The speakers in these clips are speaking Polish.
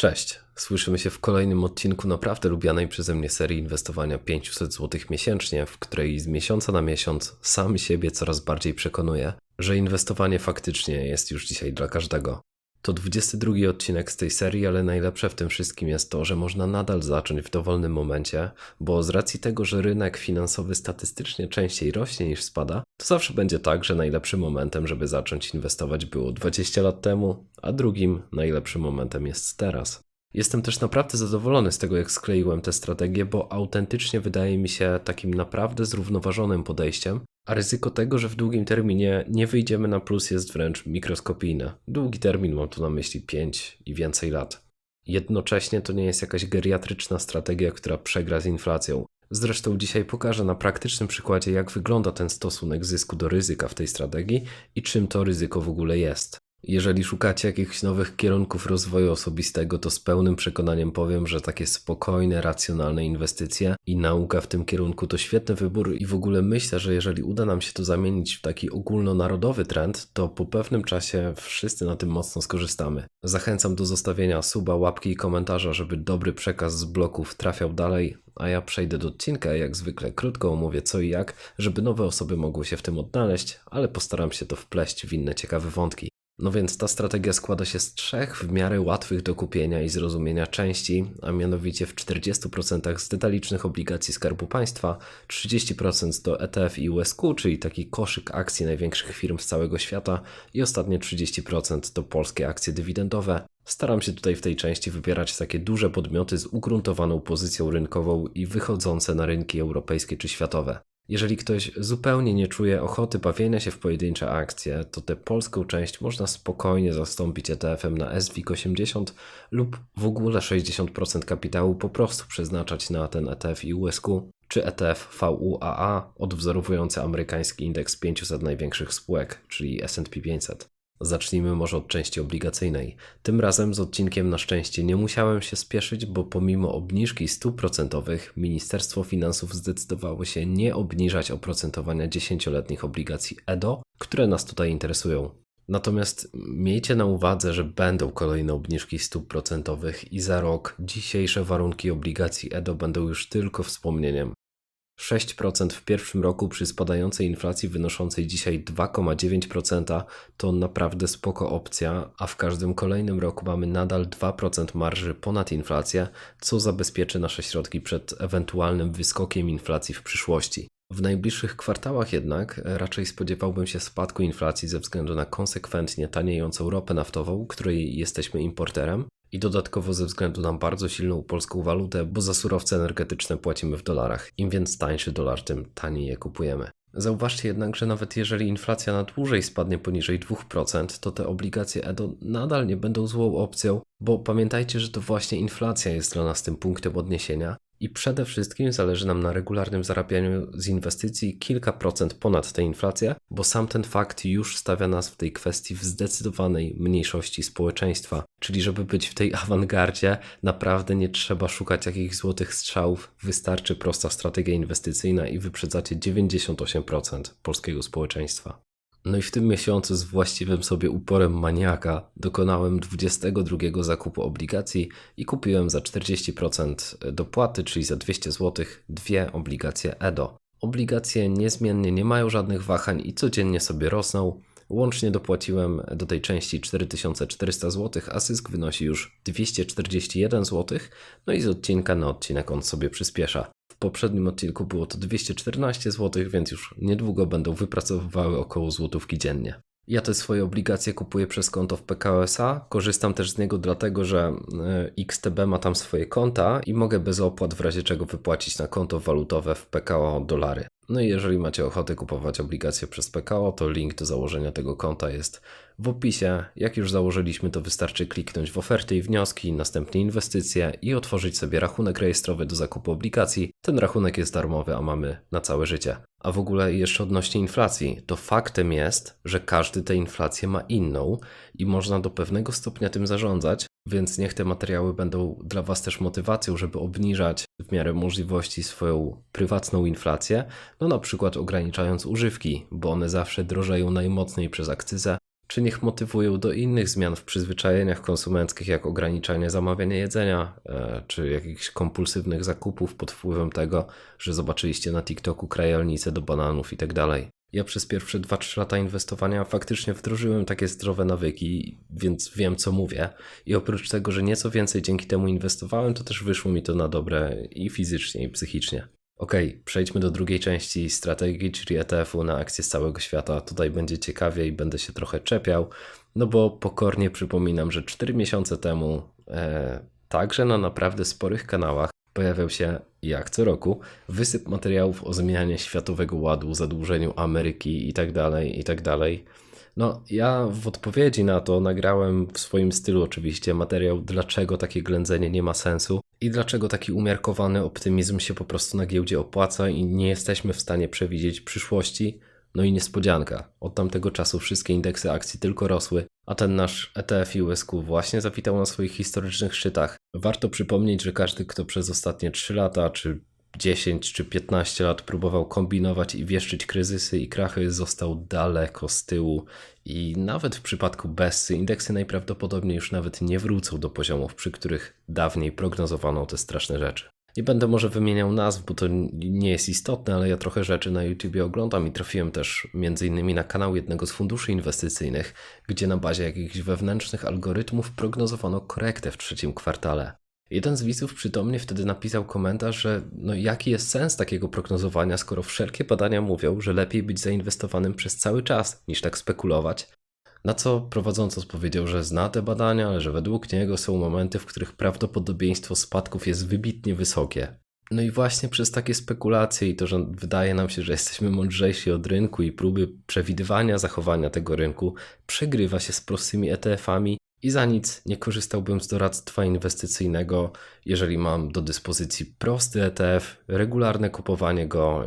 Cześć, słyszymy się w kolejnym odcinku naprawdę lubianej przeze mnie serii inwestowania 500 zł miesięcznie, w której z miesiąca na miesiąc sam siebie coraz bardziej przekonuję, że inwestowanie faktycznie jest już dzisiaj dla każdego. To 22 odcinek z tej serii, ale najlepsze w tym wszystkim jest to, że można nadal zacząć w dowolnym momencie, bo z racji tego, że rynek finansowy statystycznie częściej rośnie niż spada, to zawsze będzie tak, że najlepszym momentem, żeby zacząć inwestować było 20 lat temu, a drugim najlepszym momentem jest teraz. Jestem też naprawdę zadowolony z tego, jak skleiłem tę strategię, bo autentycznie wydaje mi się takim naprawdę zrównoważonym podejściem, a ryzyko tego, że w długim terminie nie wyjdziemy na plus jest wręcz mikroskopijne. Długi termin mam tu na myśli 5 i więcej lat. Jednocześnie to nie jest jakaś geriatryczna strategia, która przegra z inflacją. Zresztą dzisiaj pokażę na praktycznym przykładzie, jak wygląda ten stosunek zysku do ryzyka w tej strategii i czym to ryzyko w ogóle jest. Jeżeli szukacie jakichś nowych kierunków rozwoju osobistego, to z pełnym przekonaniem powiem, że takie spokojne, racjonalne inwestycje i nauka w tym kierunku to świetny wybór i w ogóle myślę, że jeżeli uda nam się to zamienić w taki ogólnonarodowy trend, to po pewnym czasie wszyscy na tym mocno skorzystamy. Zachęcam do zostawienia suba, łapki i komentarza, żeby dobry przekaz z bloków trafiał dalej, a ja przejdę do odcinka, jak zwykle krótko omówię co i jak, żeby nowe osoby mogły się w tym odnaleźć, ale postaram się to wpleść w inne ciekawe wątki. No więc ta strategia składa się z trzech w miarę łatwych do kupienia i zrozumienia części, a mianowicie w 40% z detalicznych obligacji Skarbu Państwa, 30% to ETF i USQ, czyli taki koszyk akcji największych firm z całego świata i ostatnie 30% to polskie akcje dywidendowe. Staram się tutaj w tej części wybierać takie duże podmioty z ugruntowaną pozycją rynkową i wychodzące na rynki europejskie czy światowe. Jeżeli ktoś zupełnie nie czuje ochoty bawienia się w pojedyncze akcje, to tę polską część można spokojnie zastąpić ETF-em na SWIG80 lub w ogóle 60% kapitału po prostu przeznaczać na ten ETF USQ, czy ETF VUAA odwzorowujący amerykański indeks 500 największych spółek, czyli S&P 500. Zacznijmy może od części obligacyjnej. Tym razem z odcinkiem na szczęście nie musiałem się spieszyć, bo pomimo obniżki stóp procentowych Ministerstwo Finansów zdecydowało się nie obniżać oprocentowania 10-letnich obligacji EDO, które nas tutaj interesują. Natomiast miejcie na uwadze, że będą kolejne obniżki stóp procentowych i za rok dzisiejsze warunki obligacji EDO będą już tylko wspomnieniem. 6% w pierwszym roku przy spadającej inflacji wynoszącej dzisiaj 2,9% to naprawdę spoko opcja, a w każdym kolejnym roku mamy nadal 2% marży ponad inflację, co zabezpieczy nasze środki przed ewentualnym wyskokiem inflacji w przyszłości. W najbliższych kwartałach jednak raczej spodziewałbym się spadku inflacji ze względu na konsekwentnie taniejącą ropę naftową, której jesteśmy importerem, i dodatkowo ze względu na bardzo silną polską walutę, bo za surowce energetyczne płacimy w dolarach. Im więc tańszy dolar, tym taniej je kupujemy. Zauważcie jednak, że nawet jeżeli inflacja na dłużej spadnie poniżej 2%, to te obligacje EDO nadal nie będą złą opcją, bo pamiętajcie, że to właśnie inflacja jest dla nas tym punktem odniesienia i przede wszystkim zależy nam na regularnym zarabianiu z inwestycji kilka procent ponad tę inflację, bo sam ten fakt już stawia nas w tej kwestii w zdecydowanej mniejszości społeczeństwa. Czyli, żeby być w tej awangardzie, naprawdę nie trzeba szukać jakichś złotych strzałów, wystarczy prosta strategia inwestycyjna i wyprzedzacie 98% polskiego społeczeństwa. No i w tym miesiącu z właściwym sobie uporem maniaka dokonałem 22 zakupu obligacji i kupiłem za 40% dopłaty, czyli za 200 zł, dwie obligacje EDO. Obligacje niezmiennie nie mają żadnych wahań i codziennie sobie rosną. Łącznie dopłaciłem do tej części 4400 zł, a zysk wynosi już 241 zł. No i z odcinka na odcinek on sobie przyspiesza poprzednim odcinku było to 214 zł, więc już niedługo będą wypracowywały około złotówki dziennie. Ja te swoje obligacje kupuję przez konto w PKOSA. Korzystam też z niego dlatego, że e, XTB ma tam swoje konta i mogę bez opłat w razie czego wypłacić na konto walutowe w PKO dolary. No i jeżeli macie ochotę kupować obligacje przez PKO, to link do założenia tego konta jest w opisie. Jak już założyliśmy, to wystarczy kliknąć w oferty i wnioski, następnie inwestycje i otworzyć sobie rachunek rejestrowy do zakupu obligacji. Ten rachunek jest darmowy, a mamy na całe życie. A w ogóle jeszcze odnośnie inflacji, to faktem jest, że każdy tę inflację ma inną i można do pewnego stopnia tym zarządzać, więc niech te materiały będą dla Was też motywacją, żeby obniżać w miarę możliwości swoją prywatną inflację, no na przykład ograniczając używki, bo one zawsze drożeją najmocniej przez akcyzę, czy niech motywują do innych zmian w przyzwyczajeniach konsumenckich, jak ograniczanie zamawiania jedzenia, e, czy jakichś kompulsywnych zakupów pod wpływem tego, że zobaczyliście na TikToku krajalnice do bananów i tak. Ja przez pierwsze 2-3 lata inwestowania faktycznie wdrożyłem takie zdrowe nawyki, więc wiem co mówię. I oprócz tego, że nieco więcej dzięki temu inwestowałem, to też wyszło mi to na dobre i fizycznie, i psychicznie. Okej, przejdźmy do drugiej części strategii, czyli ETF-u na akcje z całego świata. Tutaj będzie ciekawie i będę się trochę czepiał, no bo pokornie przypominam, że 4 miesiące temu, e, także na naprawdę sporych kanałach, pojawiał się, jak co roku, wysyp materiałów o zmianie światowego ładu, zadłużeniu Ameryki itd., itd. No, ja w odpowiedzi na to nagrałem w swoim stylu oczywiście materiał, dlaczego takie ględzenie nie ma sensu i dlaczego taki umiarkowany optymizm się po prostu na giełdzie opłaca i nie jesteśmy w stanie przewidzieć przyszłości. No i niespodzianka. Od tamtego czasu wszystkie indeksy akcji tylko rosły, a ten nasz ETF USQ właśnie zawitał na swoich historycznych szczytach. Warto przypomnieć, że każdy, kto przez ostatnie 3 lata, czy 10 czy 15 lat próbował kombinować i wieszczyć kryzysy i krachy, został daleko z tyłu. I nawet w przypadku Bessy indeksy najprawdopodobniej już nawet nie wrócą do poziomów, przy których dawniej prognozowano te straszne rzeczy. Nie będę może wymieniał nazw, bo to nie jest istotne, ale ja trochę rzeczy na YouTubie oglądam i trafiłem też między innymi na kanał jednego z funduszy inwestycyjnych, gdzie na bazie jakichś wewnętrznych algorytmów prognozowano korektę w trzecim kwartale. Jeden z widzów przytomnie wtedy napisał komentarz, że no jaki jest sens takiego prognozowania, skoro wszelkie badania mówią, że lepiej być zainwestowanym przez cały czas niż tak spekulować. Na co prowadzący powiedział, że zna te badania, ale że według niego są momenty, w których prawdopodobieństwo spadków jest wybitnie wysokie. No i właśnie przez takie spekulacje i to, że wydaje nam się, że jesteśmy mądrzejsi od rynku i próby przewidywania zachowania tego rynku, przegrywa się z prostymi ETF-ami i za nic nie korzystałbym z doradztwa inwestycyjnego, jeżeli mam do dyspozycji prosty ETF, regularne kupowanie go.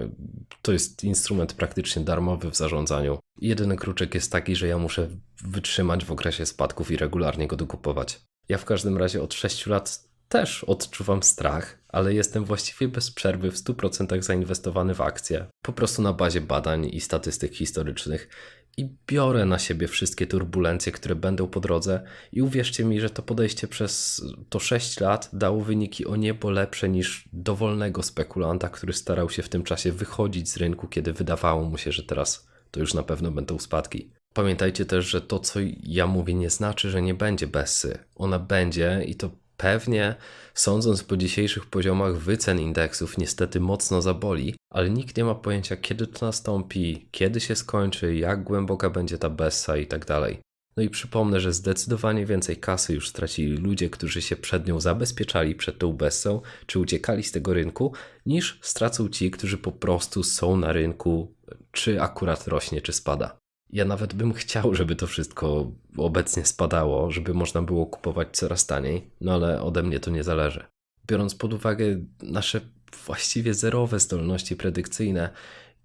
To jest instrument praktycznie darmowy w zarządzaniu. Jedyny kruczek jest taki, że ja muszę wytrzymać w okresie spadków i regularnie go dokupować. Ja w każdym razie od 6 lat też odczuwam strach, ale jestem właściwie bez przerwy w 100% zainwestowany w akcje. Po prostu na bazie badań i statystyk historycznych i biorę na siebie wszystkie turbulencje, które będą po drodze i uwierzcie mi, że to podejście przez to 6 lat dało wyniki o niebo lepsze niż dowolnego spekulanta, który starał się w tym czasie wychodzić z rynku, kiedy wydawało mu się, że teraz to już na pewno będą spadki. Pamiętajcie też, że to co ja mówię nie znaczy, że nie będzie Bessy. Ona będzie i to pewnie, sądząc po dzisiejszych poziomach wycen indeksów, niestety mocno zaboli, ale nikt nie ma pojęcia, kiedy to nastąpi, kiedy się skończy, jak głęboka będzie ta bessa i tak dalej. No i przypomnę, że zdecydowanie więcej kasy już stracili ludzie, którzy się przed nią zabezpieczali przed tą bessą, czy uciekali z tego rynku, niż stracą ci, którzy po prostu są na rynku, czy akurat rośnie, czy spada. Ja nawet bym chciał, żeby to wszystko obecnie spadało, żeby można było kupować coraz taniej, no ale ode mnie to nie zależy. Biorąc pod uwagę nasze właściwie zerowe zdolności predykcyjne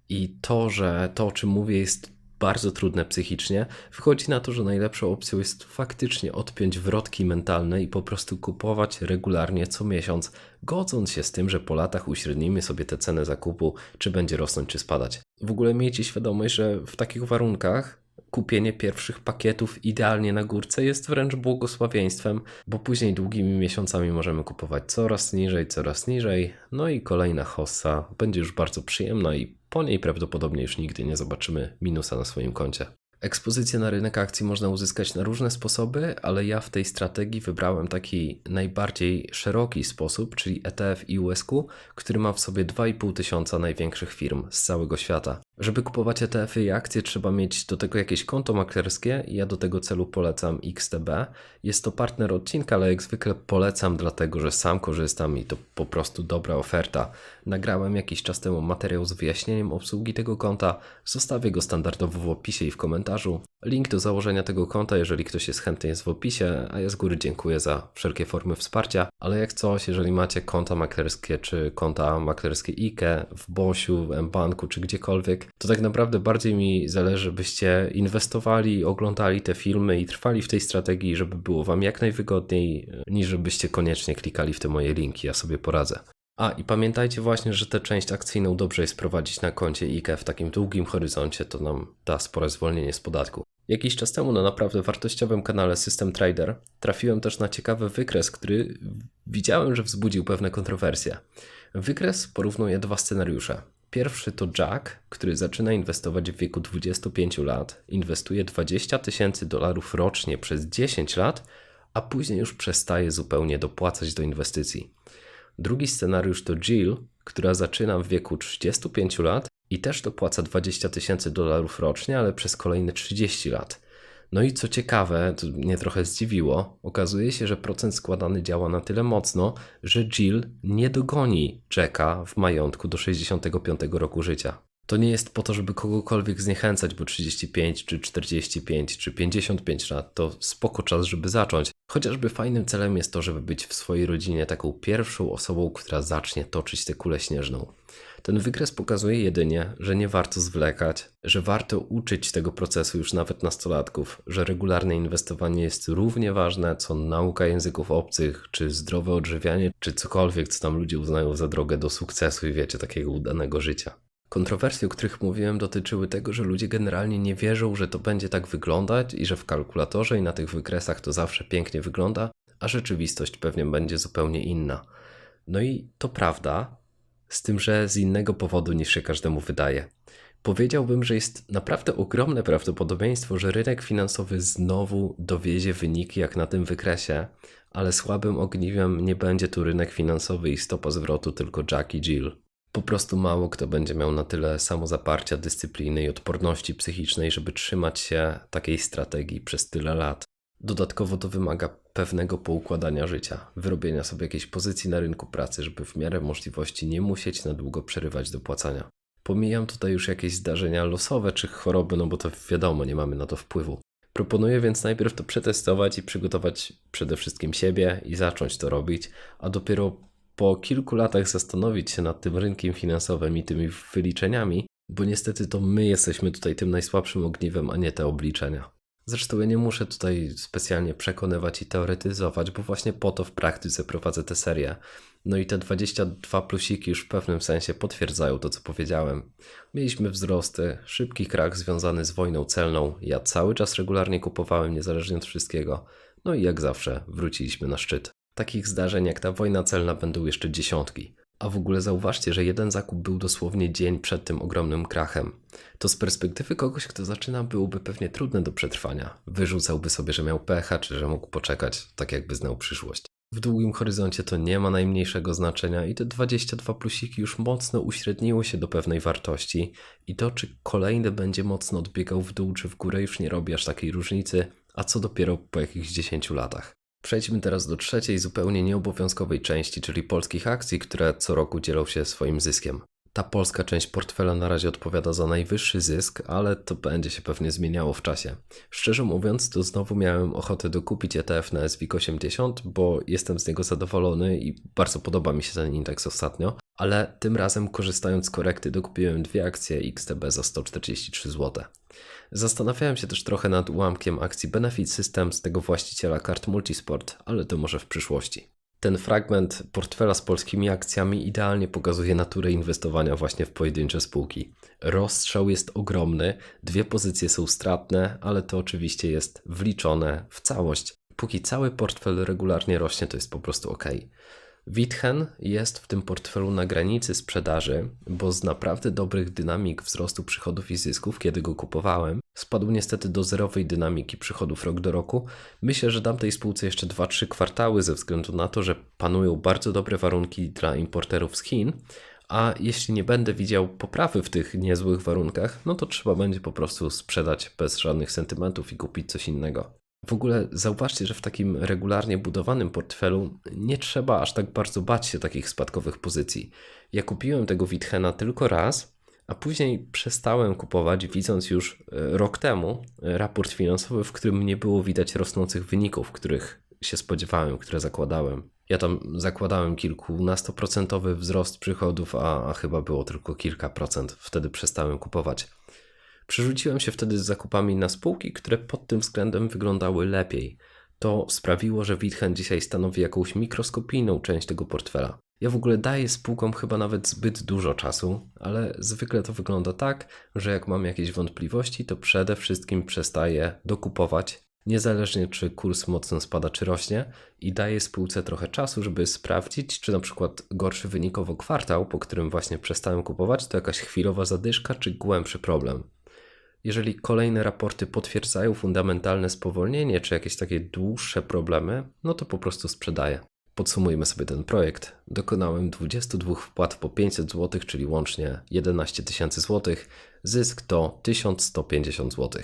i to, że to, o czym mówię, jest bardzo trudne psychicznie, wychodzi na to, że najlepszą opcją jest faktycznie odpiąć wrotki mentalne i po prostu kupować regularnie co miesiąc, godząc się z tym, że po latach uśrednimy sobie tę cenę zakupu, czy będzie rosnąć, czy spadać. W ogóle miejcie świadomość, że w takich warunkach kupienie pierwszych pakietów idealnie na górce jest wręcz błogosławieństwem, bo później długimi miesiącami możemy kupować coraz niżej, coraz niżej, no i kolejna hossa będzie już bardzo przyjemna i po niej prawdopodobnie już nigdy nie zobaczymy minusa na swoim koncie. Ekspozycję na rynek akcji można uzyskać na różne sposoby, ale ja w tej strategii wybrałem taki najbardziej szeroki sposób, czyli ETF i USQ, który ma w sobie 2,5 tysiąca największych firm z całego świata. Żeby kupować ETF-y i akcje, trzeba mieć do tego jakieś konto maklerskie ja do tego celu polecam XTB. Jest to partner odcinka, ale jak zwykle polecam, dlatego że sam korzystam i to po prostu dobra oferta. Nagrałem jakiś czas temu materiał z wyjaśnieniem obsługi tego konta. Zostawię go standardowo w opisie i w komentarzu. Link do założenia tego konta, jeżeli ktoś jest chętny, jest w opisie, a ja z góry dziękuję za wszelkie formy wsparcia. Ale jak coś, jeżeli macie konta maklerskie czy konta maklerskie IKE w Bosiu, mBanku czy gdziekolwiek, to tak naprawdę bardziej mi zależy, byście inwestowali, oglądali te filmy i trwali w tej strategii, żeby było Wam jak najwygodniej, niż żebyście koniecznie klikali w te moje linki. Ja sobie poradzę. A i pamiętajcie właśnie, że tę część akcyjną dobrze jest prowadzić na koncie IKE w takim długim horyzoncie, to nam da spore zwolnienie z podatku. Jakiś czas temu na naprawdę wartościowym kanale System Trader trafiłem też na ciekawy wykres, który widziałem, że wzbudził pewne kontrowersje. Wykres porównuje dwa scenariusze. Pierwszy to Jack, który zaczyna inwestować w wieku 25 lat, inwestuje 20 tysięcy dolarów rocznie przez 10 lat, a później już przestaje zupełnie dopłacać do inwestycji. Drugi scenariusz to Jill, która zaczyna w wieku 35 lat i też dopłaca 20 tysięcy dolarów rocznie, ale przez kolejne 30 lat. No i co ciekawe, to mnie trochę zdziwiło, okazuje się, że procent składany działa na tyle mocno, że Jill nie dogoni Jacka w majątku do 65 roku życia. To nie jest po to, żeby kogokolwiek zniechęcać, bo 35 czy 45 czy 55 lat to spoko czas, żeby zacząć. Chociażby fajnym celem jest to, żeby być w swojej rodzinie taką pierwszą osobą, która zacznie toczyć tę kulę śnieżną. Ten wykres pokazuje jedynie, że nie warto zwlekać, że warto uczyć tego procesu już nawet nastolatków, że regularne inwestowanie jest równie ważne co nauka języków obcych, czy zdrowe odżywianie, czy cokolwiek, co tam ludzie uznają za drogę do sukcesu i wiecie, takiego udanego życia. Kontrowersje, o których mówiłem, dotyczyły tego, że ludzie generalnie nie wierzą, że to będzie tak wyglądać i że w kalkulatorze i na tych wykresach to zawsze pięknie wygląda, a rzeczywistość pewnie będzie zupełnie inna. No i to prawda, z tym, że z innego powodu niż się każdemu wydaje. Powiedziałbym, że jest naprawdę ogromne prawdopodobieństwo, że rynek finansowy znowu dowiezie wyniki jak na tym wykresie, ale słabym ogniwem nie będzie tu rynek finansowy i stopa zwrotu, tylko Jack i Jill. Po prostu mało kto będzie miał na tyle samozaparcia, dyscypliny i odporności psychicznej, żeby trzymać się takiej strategii przez tyle lat. Dodatkowo to wymaga pewnego poukładania życia, wyrobienia sobie jakiejś pozycji na rynku pracy, żeby w miarę możliwości nie musieć na długo przerywać do płacania. Pomijam tutaj już jakieś zdarzenia losowe czy choroby, no bo to wiadomo, nie mamy na to wpływu. Proponuję więc najpierw to przetestować i przygotować przede wszystkim siebie i zacząć to robić, a dopiero po kilku latach zastanowić się nad tym rynkiem finansowym i tymi wyliczeniami, bo niestety to my jesteśmy tutaj tym najsłabszym ogniwem, a nie te obliczenia. Zresztą ja nie muszę tutaj specjalnie przekonywać i teoretyzować, bo właśnie po to w praktyce prowadzę tę serię. No i te 22 plusiki już w pewnym sensie potwierdzają to, co powiedziałem. Mieliśmy wzrosty, szybki krach związany z wojną celną. Ja cały czas regularnie kupowałem, niezależnie od wszystkiego. No i jak zawsze wróciliśmy na szczyt. Takich zdarzeń jak ta wojna celna będą jeszcze dziesiątki. A w ogóle zauważcie, że jeden zakup był dosłownie dzień przed tym ogromnym krachem. To z perspektywy kogoś, kto zaczyna, byłoby pewnie trudne do przetrwania. Wyrzucałby sobie, że miał pecha, czy że mógł poczekać, tak jakby znał przyszłość. W długim horyzoncie to nie ma najmniejszego znaczenia i te 22 plusiki już mocno uśredniły się do pewnej wartości i to, czy kolejny będzie mocno odbiegał w dół czy w górę już nie robi aż takiej różnicy, a co dopiero po jakichś 10 latach. Przejdźmy teraz do trzeciej, zupełnie nieobowiązkowej części, czyli polskich akcji, które co roku dzielą się swoim zyskiem. Ta polska część portfela na razie odpowiada za najwyższy zysk, ale to będzie się pewnie zmieniało w czasie. Szczerze mówiąc, to znowu miałem ochotę dokupić ETF na SWIG80, bo jestem z niego zadowolony i bardzo podoba mi się ten indeks ostatnio, ale tym razem korzystając z korekty dokupiłem dwie akcje XTB za 143 zł. Zastanawiałem się też trochę nad ułamkiem akcji Benefit Systems tego właściciela kart Multisport, ale to może w przyszłości. Ten fragment portfela z polskimi akcjami idealnie pokazuje naturę inwestowania właśnie w pojedyncze spółki. Rozstrzał jest ogromny, dwie pozycje są stratne, ale to oczywiście jest wliczone w całość. Póki cały portfel regularnie rośnie, to jest po prostu ok. Witchen jest w tym portfelu na granicy sprzedaży, bo z naprawdę dobrych dynamik wzrostu przychodów i zysków, kiedy go kupowałem, spadł niestety do zerowej dynamiki przychodów rok do roku. Myślę, że dam tej spółce jeszcze 2-3 kwartały ze względu na to, że panują bardzo dobre warunki dla importerów z Chin, a jeśli nie będę widział poprawy w tych niezłych warunkach, no to trzeba będzie po prostu sprzedać bez żadnych sentymentów i kupić coś innego. W ogóle zauważcie, że w takim regularnie budowanym portfelu nie trzeba aż tak bardzo bać się takich spadkowych pozycji. Ja kupiłem tego Witchena tylko raz, a później przestałem kupować, widząc już e, rok temu e, raport finansowy, w którym nie było widać rosnących wyników, których się spodziewałem, które zakładałem. Ja tam zakładałem kilkunastoprocentowy wzrost przychodów, a, a chyba było tylko kilka procent. Wtedy przestałem kupować. Przerzuciłem się wtedy z zakupami na spółki, które pod tym względem wyglądały lepiej. To sprawiło, że Witchen dzisiaj stanowi jakąś mikroskopijną część tego portfela. Ja w ogóle daję spółkom chyba nawet zbyt dużo czasu, ale zwykle to wygląda tak, że jak mam jakieś wątpliwości, to przede wszystkim przestaję dokupować, niezależnie czy kurs mocno spada czy rośnie, i daję spółce trochę czasu, żeby sprawdzić, czy na przykład gorszy wynikowo kwartał, po którym właśnie przestałem kupować, to jakaś chwilowa zadyszka czy głębszy problem. Jeżeli kolejne raporty potwierdzają fundamentalne spowolnienie czy jakieś takie dłuższe problemy, no to po prostu sprzedaję. Podsumujmy sobie ten projekt. Dokonałem 22 wpłat po 500 zł, czyli łącznie 11 tysięcy złotych. Zysk to 1150 zł.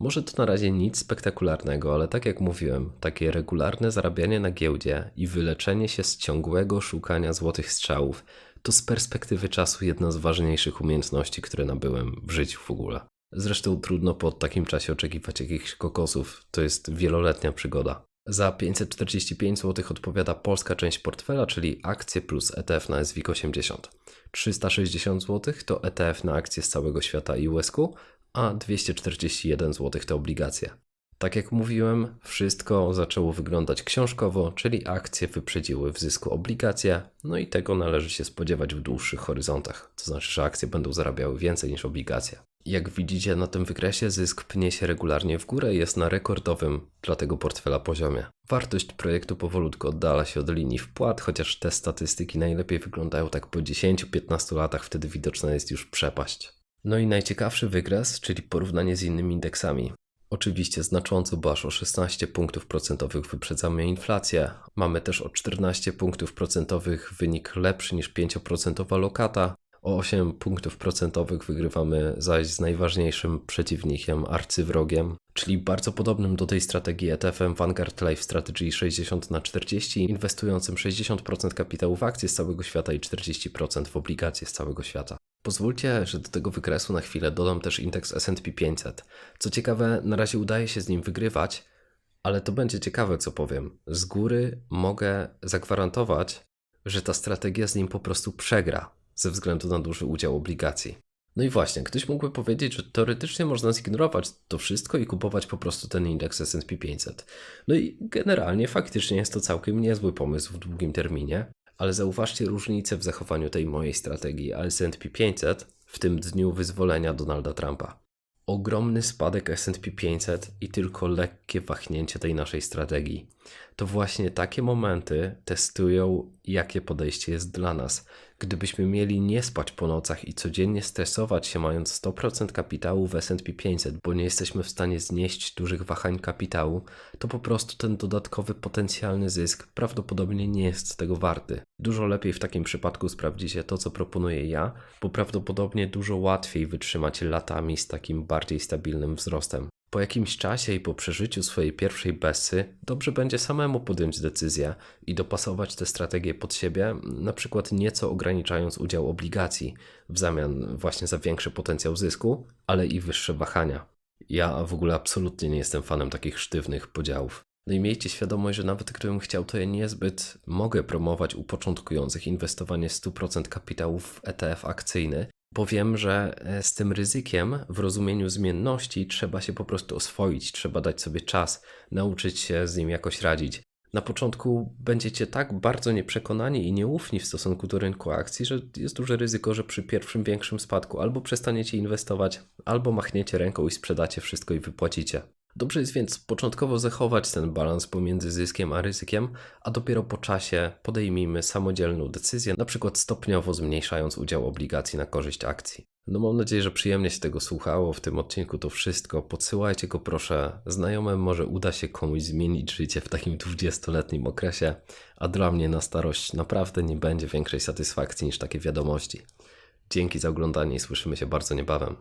Może to na razie nic spektakularnego, ale tak jak mówiłem, takie regularne zarabianie na giełdzie i wyleczenie się z ciągłego szukania złotych strzałów to z perspektywy czasu jedna z ważniejszych umiejętności, które nabyłem w życiu w ogóle. Zresztą trudno po takim czasie oczekiwać jakichś kokosów. To jest wieloletnia przygoda. Za 545 zł odpowiada polska część portfela, czyli akcje plus ETF na SWIG 80. 360 zł to ETF na akcje z całego świata i USQ, a 241 zł to obligacje. Tak jak mówiłem, wszystko zaczęło wyglądać książkowo, czyli akcje wyprzedziły w zysku obligacje, no i tego należy się spodziewać w dłuższych horyzontach. To znaczy, że akcje będą zarabiały więcej niż obligacje. Jak widzicie na tym wykresie, zysk pnie się regularnie w górę i jest na rekordowym dla tego portfela poziomie. Wartość projektu powolutku oddala się od linii wpłat, chociaż te statystyki najlepiej wyglądają tak po 10-15 latach, wtedy widoczna jest już przepaść. No i najciekawszy wykres, czyli porównanie z innymi indeksami. Oczywiście znacząco, bo aż o 16 punktów procentowych wyprzedzamy inflację. Mamy też o 14 punktów procentowych wynik lepszy niż 5% lokata. O 8 punktów procentowych wygrywamy zaś z najważniejszym przeciwnikiem, arcywrogiem, czyli bardzo podobnym do tej strategii ETF-em Vanguard Life Strategy 60 na 40, inwestującym 60% kapitału w akcje z całego świata i 40% w obligacje z całego świata. Pozwólcie, że do tego wykresu na chwilę dodam też indeks S&P 500. Co ciekawe, na razie udaje się z nim wygrywać, ale to będzie ciekawe, co powiem. Z góry mogę zagwarantować, że ta strategia z nim po prostu przegra ze względu na duży udział obligacji. No i właśnie, ktoś mógłby powiedzieć, że teoretycznie można zignorować to wszystko i kupować po prostu ten indeks S&P 500. No i generalnie faktycznie jest to całkiem niezły pomysł w długim terminie, ale zauważcie różnicę w zachowaniu tej mojej strategii S&P 500 w tym dniu wyzwolenia Donalda Trumpa. Ogromny spadek S&P 500 i tylko lekkie wahnięcie tej naszej strategii. To właśnie takie momenty testują, jakie podejście jest dla nas. Gdybyśmy mieli nie spać po nocach i codziennie stresować się mając 100% kapitału w S&P 500, bo nie jesteśmy w stanie znieść dużych wahań kapitału, to po prostu ten dodatkowy potencjalny zysk prawdopodobnie nie jest tego warty. Dużo lepiej w takim przypadku sprawdzicie to, co proponuję ja, bo prawdopodobnie dużo łatwiej wytrzymacie latami z takim bardziej stabilnym wzrostem. Po jakimś czasie i po przeżyciu swojej pierwszej besy, dobrze będzie samemu podjąć decyzję i dopasować tę strategię pod siebie, na przykład nieco ograniczając udział obligacji w zamian właśnie za większy potencjał zysku, ale i wyższe wahania. Ja w ogóle absolutnie nie jestem fanem takich sztywnych podziałów. No i miejcie świadomość, że nawet gdybym chciał, to ja niezbyt mogę promować u początkujących inwestowanie 100% kapitału w ETF akcyjny, bo wiem, że e, z tym ryzykiem w rozumieniu zmienności trzeba się po prostu oswoić, trzeba dać sobie czas, nauczyć się z nim jakoś radzić. Na początku będziecie tak bardzo nieprzekonani i nieufni w stosunku do rynku akcji, że jest duże ryzyko, że przy pierwszym większym spadku albo przestaniecie inwestować, albo machniecie ręką i sprzedacie wszystko i wypłacicie. Dobrze jest więc początkowo zachować ten balans pomiędzy zyskiem a ryzykiem, a dopiero po czasie podejmijmy samodzielną decyzję, na przykład stopniowo zmniejszając udział obligacji na korzyść akcji. No mam nadzieję, że przyjemnie się tego słuchało. W tym odcinku to wszystko. Podsyłajcie go proszę znajomym, może uda się komuś zmienić życie w takim 20-letnim okresie, a dla mnie na starość naprawdę nie będzie większej satysfakcji niż takie wiadomości. Dzięki za oglądanie i słyszymy się bardzo niebawem.